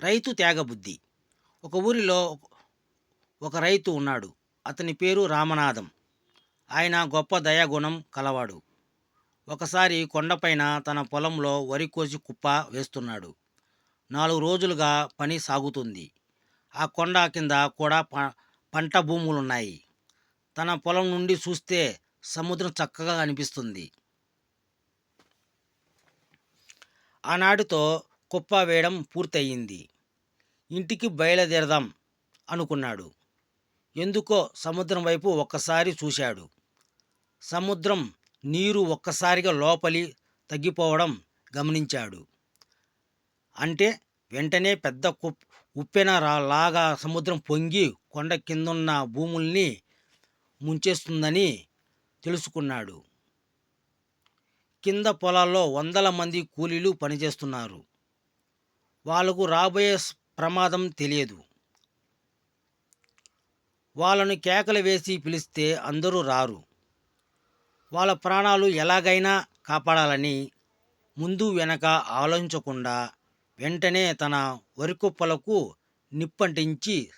రైతు త్యాగబుద్ధి. ఒక ఊరిలో ఒక రైతు ఉన్నాడు. అతని పేరు రామనాథం. ఆయన గొప్ప దయాగుణం కలవాడు. ఒకసారి కొండపైన తన పొలంలో వరి కోసి కుప్ప వేస్తున్నాడు. నాలుగు రోజులుగా పని సాగుతుంది. ఆ కొండ కింద కూడా ప పంట భూములున్నాయి. తన పొలం నుండి చూస్తే సముద్రం చక్కగా అనిపిస్తుంది. ఆనాటితో కుప్ప వేయడం పూర్తయింది. ఇంటికి బయలుదేరదాం అనుకున్నాడు. ఎందుకో సముద్రం వైపు ఒక్కసారి చూశాడు. సముద్రం నీరు ఒక్కసారిగా లోపలి తగ్గిపోవడం గమనించాడు. అంటే వెంటనే పెద్ద కుప్ ఉప్పెన లాగా సముద్రం పొంగి కొండ కిందున్న భూముల్ని ముంచేస్తుందని తెలుసుకున్నాడు. కింద పొలాల్లో వందల మంది కూలీలు పనిచేస్తున్నారు. వాళ్ళకు రాబోయే ప్రమాదం తెలియదు. వాళ్ళను కేకలు వేసి పిలిస్తే అందరూ రారు. వాళ్ళ ప్రాణాలు ఎలాగైనా కాపాడాలని ముందు వెనక ఆలోచించకుండా వెంటనే తన వరికుప్పలకు నిప్పంటించి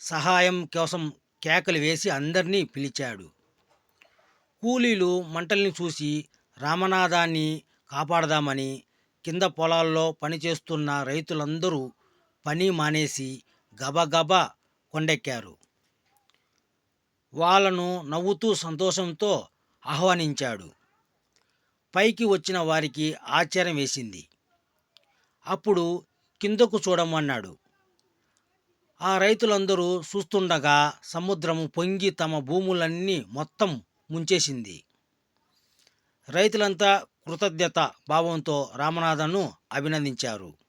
సహాయం కోసం కేకలు వేసి అందరినీ పిలిచాడు. కూలీలు మంటల్ని చూసి రామనాథాన్ని కాపాడదామని కింద పొలాల్లో పనిచేస్తున్న రైతులందరూ పని మానేసి గబగబా కొండెక్కారు. వాళ్ళను నవ్వుతూ సంతోషంతో ఆహ్వానించాడు. పైకి వచ్చిన వారికి ఆశ్చర్యం వేసింది. అప్పుడు కిందకు చూడమన్నాడు. ఆ రైతులందరూ చూస్తుండగా సముద్రము పొంగి తమ భూములన్నీ మొత్తం ముంచేసింది. రైతులంతా కృతజ్ఞత భావంతో రామనాథన్ను అభినందించారు.